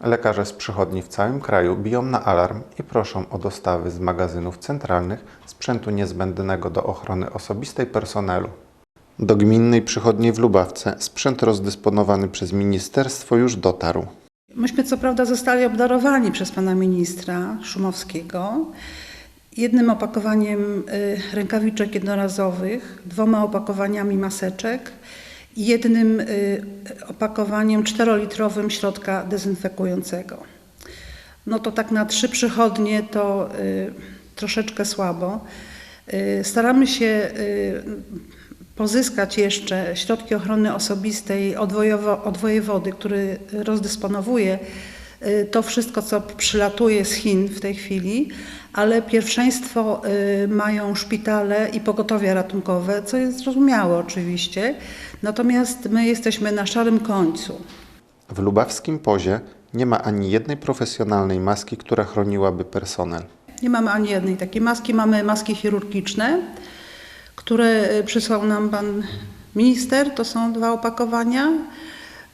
Lekarze z przychodni w całym kraju biją na alarm i proszą o dostawy z magazynów centralnych sprzętu niezbędnego do ochrony osobistej personelu. Do gminnej przychodni w Lubawce sprzęt rozdysponowany przez ministerstwo już dotarł. Myśmy co prawda zostali obdarowani przez pana ministra Szumowskiego jednym opakowaniem y, rękawiczek jednorazowych, dwoma opakowaniami maseczek jednym y, opakowaniem czterolitrowym środka dezynfekującego. No to tak na trzy przychodnie to y, troszeczkę słabo. Y, Staramy się pozyskać jeszcze środki ochrony osobistej od, wojewody, który rozdysponowuje to wszystko, co przylatuje z Chin w tej chwili, ale pierwszeństwo y, mają szpitale i pogotowia ratunkowe, co jest zrozumiałe oczywiście. Natomiast my jesteśmy na szarym końcu. W lubawskim pozie nie ma ani jednej profesjonalnej maski, która chroniłaby personel. Nie mamy ani jednej takiej maski. Mamy maski chirurgiczne, które y, przysłał nam pan minister. To są dwa opakowania.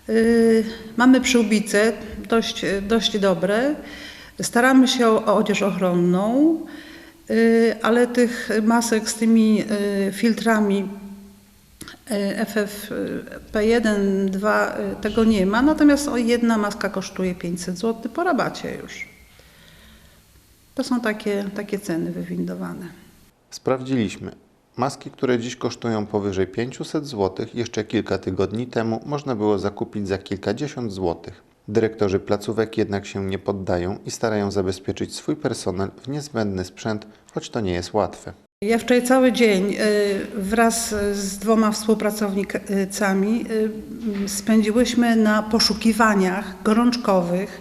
Y, Mamy przyłbice, dość, dość dobre. Staramy się o, odzież ochronną, y, ale tych masek z tymi y, filtrami y, FFP1, 2 y, tego nie ma. Natomiast jedna maska kosztuje 500 zł po rabacie już. To są takie, takie ceny wywindowane. Sprawdziliśmy. Maski, które dziś kosztują powyżej 500 zł, jeszcze kilka tygodni temu można było zakupić za kilkadziesiąt złotych. Dyrektorzy placówek jednak się nie poddają i starają zabezpieczyć swój personel w niezbędny sprzęt, choć to nie jest łatwe. Ja wczoraj cały dzień y, wraz z dwoma współpracownikami y, spędziłyśmy na poszukiwaniach gorączkowych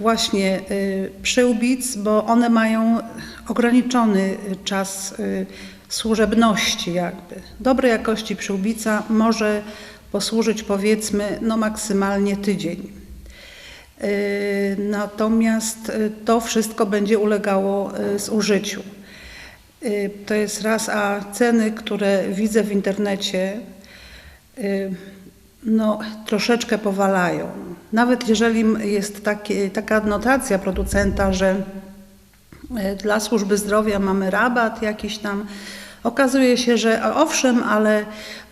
właśnie y, przyłbic, bo one mają ograniczony czas służebności jakby. Dobrej jakości przyłbica może posłużyć powiedzmy no maksymalnie tydzień. Y, Natomiast y, to wszystko będzie ulegało y, zużyciu. Y, To jest raz, a ceny, które widzę w internecie, no, troszeczkę powalają. Nawet jeżeli jest takie, taka adnotacja producenta, że dla służby zdrowia mamy rabat jakiś tam, okazuje się, że owszem, ale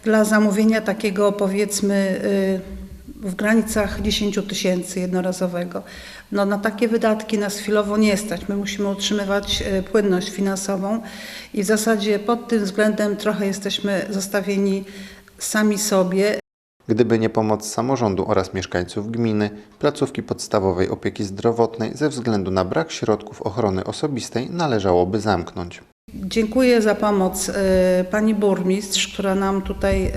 dla zamówienia takiego powiedzmy y, w granicach 10 tysięcy jednorazowego. No, na takie wydatki nas chwilowo nie stać. My musimy utrzymywać e, płynność finansową i w zasadzie pod tym względem trochę jesteśmy zostawieni sami sobie. Gdyby nie pomoc samorządu oraz mieszkańców gminy, placówki podstawowej opieki zdrowotnej ze względu na brak środków ochrony osobistej należałoby zamknąć. Dziękuję za pomoc e, pani burmistrz, która nam tutaj e,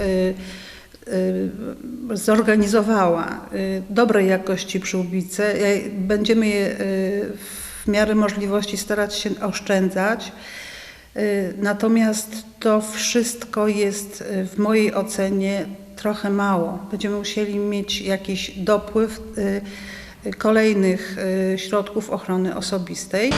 e, zorganizowała dobrej jakości przyłbice. Będziemy je w miarę możliwości starać się oszczędzać. Natomiast to wszystko jest w mojej ocenie trochę mało. Będziemy musieli mieć jakiś dopływ e, kolejnych e, środków ochrony osobistej.